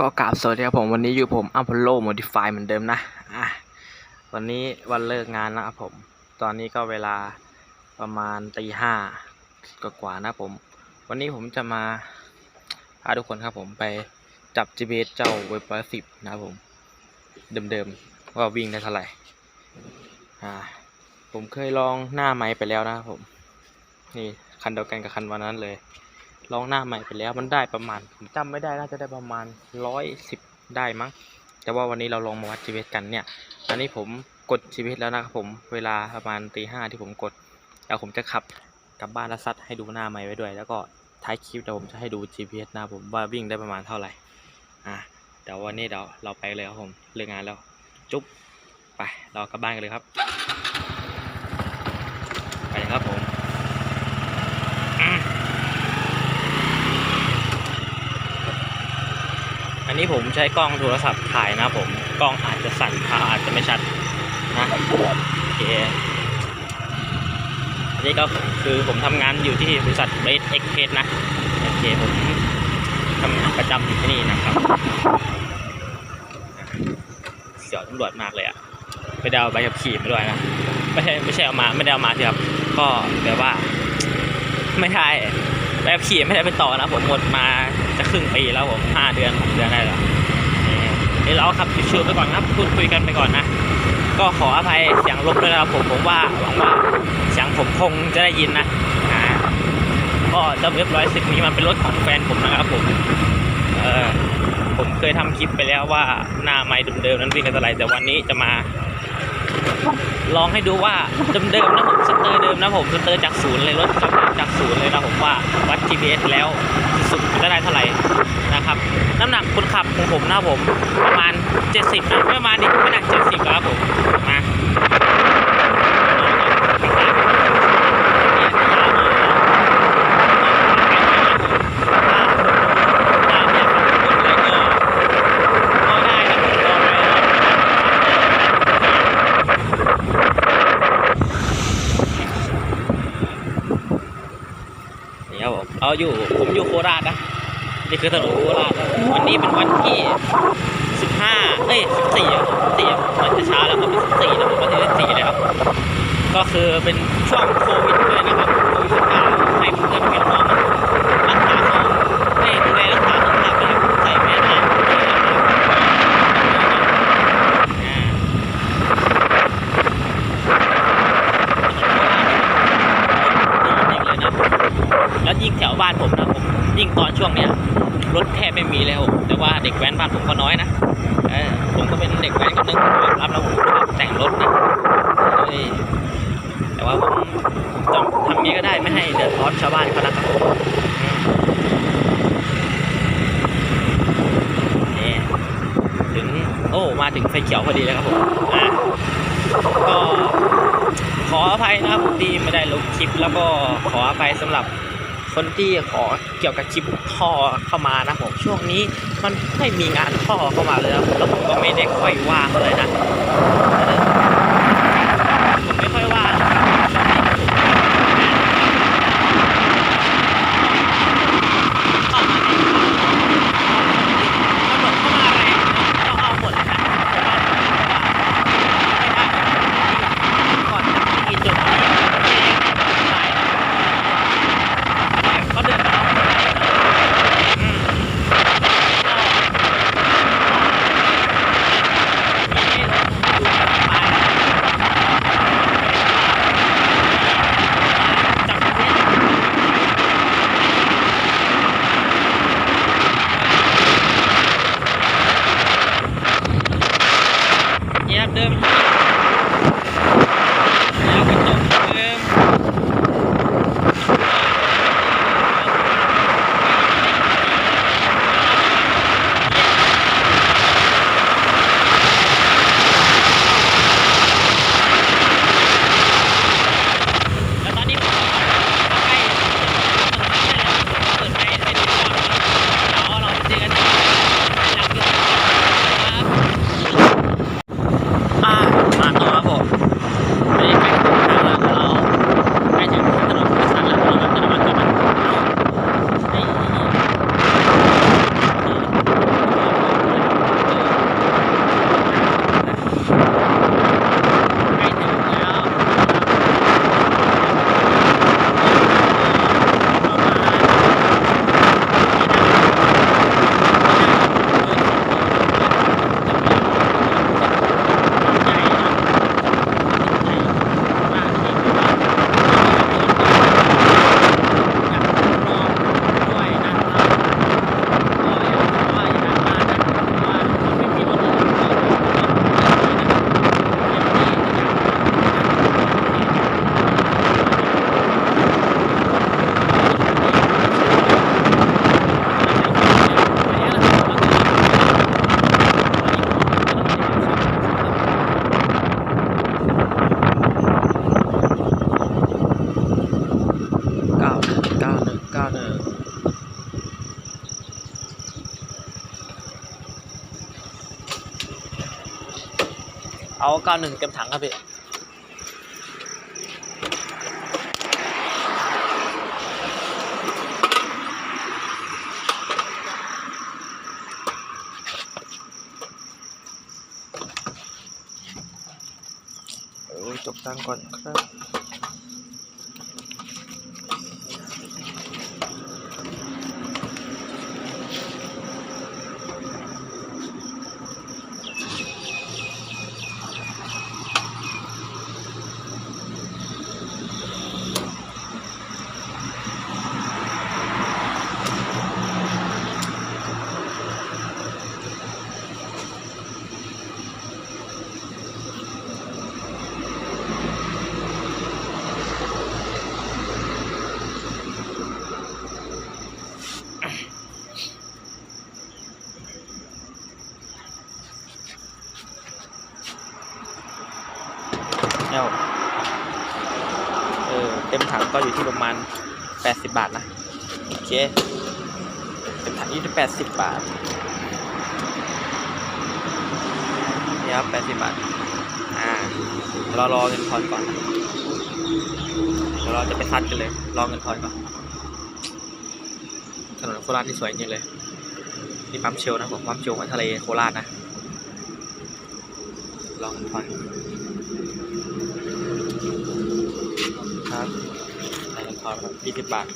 ก็กราบสวัสดีครับผมวันนี้อยู่ผมอัพโลโมดิฟายเหมือนเดิมนะอะวันนี้วันเลิกงานนะครับผม ตอนนี้ก็เวลาประมาณตีห้ากกว่านะผม วันนี้ผมจะมาพาทุกคนครับผมไปจับ GPS เจ้าเว็บร้อยสิบนะครับผม เดิมๆว่าวิ่งได้เท่าไหร่อ่าผมเคยลองหน้าไม้ไปแล้วนะครับผม นี่คันเดียวกันกับคันวันนั้นเลย ลองหน้าใหม่ไปแล้วมันได้ประมาณผมจำไม่ได้น่าจะได้ประมาณร้อยสิบได้มั้งแต่ว่าวันนี้เราลองมาวัดชีวิตกันเนี่ยอันนี้ผมกดชีวิตแล้วนะครับผมเวลาประมาณตีห้าที่ผมกดแล้วผมจะขับกลับบ้านแล้วซัดให้ดูหน้าใหม่ไว้ด้วย แล้วก็ท้ายคลิปเดี๋ยวผมจะให้ดู GPS หน้าผมว่าวิ่งได้ประมาณเท่าไหร่อะเดี๋ยววันนี้เดี๋ยวเราไปเลยครับผมเลิกงานแล้วจุ๊บไปเรากลับบ้านกันเลยครับ ไปเลยครับผมอืม อั นี้ผมใช้กล้องโทรศัพท์ถ่ายนะผมกล้องอาจจะสั่นภาพอาจจะไม่ชัดนะโอเคอันนี้ก็คือผมทำงานอยู่ที่บริษัทเบสเอ็กเพสนะโอเคผมทำงานประจำอยู่ที่นี่นะครับเสียวตำรวจมากเลยอะไม่ได้เอาใบขับขี่มาด้วยนะไม่ใช่ไม่ใช่เอามาไม่ได้เอามาที่ครับก็แบบว่า ไม่ใช่ใบขับขี่ไม่ได้ไปต่อนะผมหมดมา จะครึ่งปีแล้วผมห้าเดือนหกเดือนได้แล้วนี่เดี๋ยวเราขับชิวๆไปก่อนครับพูดคุยกันไปก่อนนะ ก็ขออภัยเสียงรบด้วยนะครับผมผมว่าหวังว่าเสียงผมคงจะได้ยินนะก็เจ้าเว็บร้อยสิบนี้มันเป็นรถของแฟนผมนะครับผมเออผมเคยทำคลิปไปแล้วว่าหน้าไม้เดิมๆนั้นวิ่งกันเท่าไรแต่วันนี้จะมา ลองให้ดูว่าเดิมๆนะผมสเตอร์เดิมนะผมสเตอร์จากศูนย์เลยรถสตาร์ทจากศูนย์เลยนะผมว่าวัด GPS แล้วสุดจะได้เท่าไหร่นะครับ น้ำหนักคนขับของผมนะผมประมาณ 70นะไม่ประมาณนี้ไม่หนัก70แล้วครับผมมาก็ได้นะผมลองไปแล้ว นี่ครับผมเอยู่ผมอยู่โคราชนะนี่คือถนนโคราชนะวันนี้เป็นวันที่ 15 เอ้ย 14ครับ14มันจะช้าแล้วครับเป็น14นะผมวันที่14เลยครับ ก็คือเป็นช่วงโควิดด้วยนะครับโควิด19ให้เพื่อนพี่น้องรักษาเขาเอ้ยดูแลรักษาสุขภาพด้วยใส่แมสนะอ่า จริงๆเลยนะ แล้วยิ่งแถวบ้านผมนะผมยิ่งตอนช่วงเนี้ยรถแท บไม่มีแล้วแต่ว่าเด็กแว้นบ้านผมก็น้อยนะผมก็เป็นเด็กแว้นคนหนึงรับแล้วผมชอบแต่งรถนะแต่ว่าผมทำยังไงก็ได้ไม่ให้เดือดร้อนชาวบ้านเขานะครับนี่ถึงโอ้มาถึงไฟเขียวพอดีเลยครับผมก็ขออภัยนะครับที่ไม่ได้ลงคลิปแล้วก็ขออภัยสำหรับ คนที่ขอเกี่ยวกับคลิปท่อเข้ามานะผมช่วงนี้มันไม่มีงานท่อเข้ามาเลยนะแล้วผมก็ไม่ได้ค่อยว่างเลยนะ เอาเก้าหนึ่งเต็มถังครับพี่เออจบตังก่อนครับ ต็มถังก็อยู่ที่ประมาณแปดสิบบาทนะ โอเค เต็มถังอยู่ที่แปดสิบบาทนี่ครับแปดสิบบาท อ่าเรารอเงินทอนก่อนเดี๋ยวเราจะไปซัดกันเลย รอเงินทอนก่อน ถนนโคราชที่สวยจริงเลย นี่ปั๊มเชลนะผมปั๊มเชลของทะเลโคราชนะ รอเงินทอนครับ เงินทอนครับยี่สิบบาท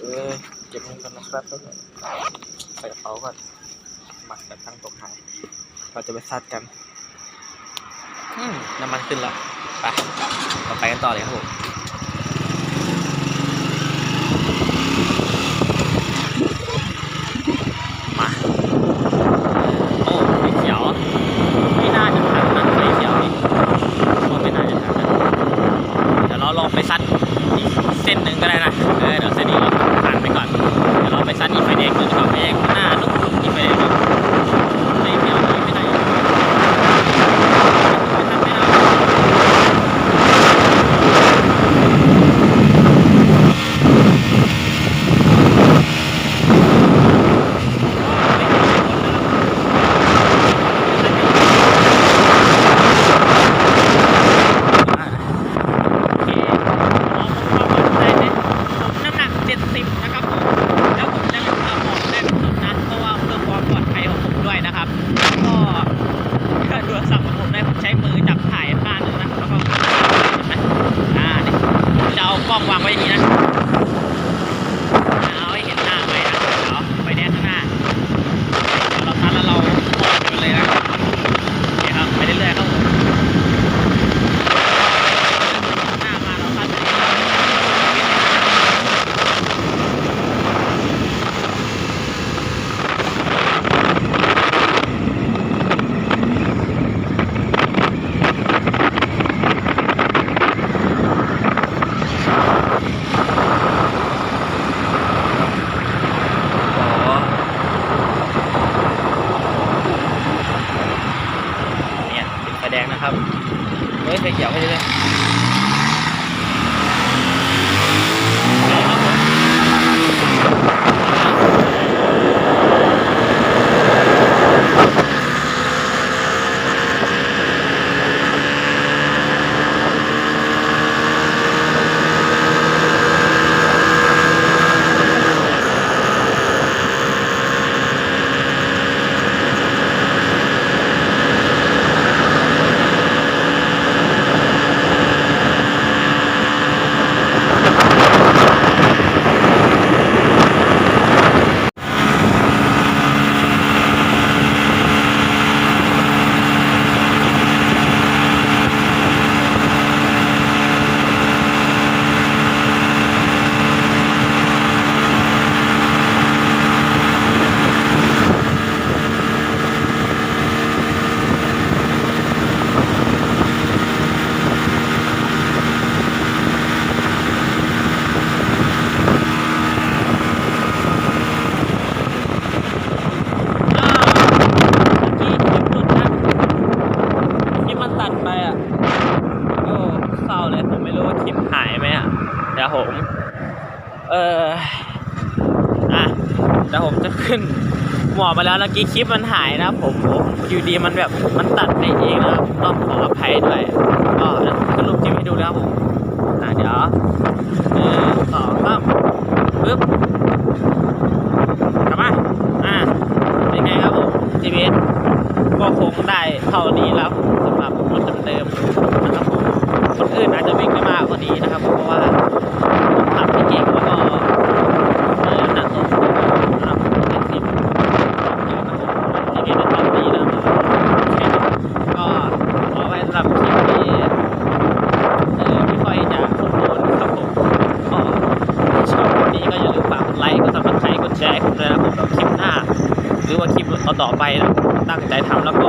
เอ้ยเก็บเงินกันนะครับแป๊บนึงใส่กระเป๋าก่อนหมักแต่ตั้งตกหายเราจะไปซัดกันน้ำมันขึ้นแล้วไปเราไปกันต่อเลยครับผม คลิปหายไหมอะเดี๋ยวผม เอออะเดี๋ยวผมจะขึ้นหมอบมาแล้วเมื่อกี้คลิปมันหายนะผมผมอยู่ดีมันแบบมันตัดไปเองนะต้องขออภัยด้วยก็เดี๋ยวผมขึ้นรูปคลิปให้ดูแล้วผมอ่เดี๋ยวหนึ่งสองสามปึ๊บ ต่อไปนะตั้งใจทำแล้วก็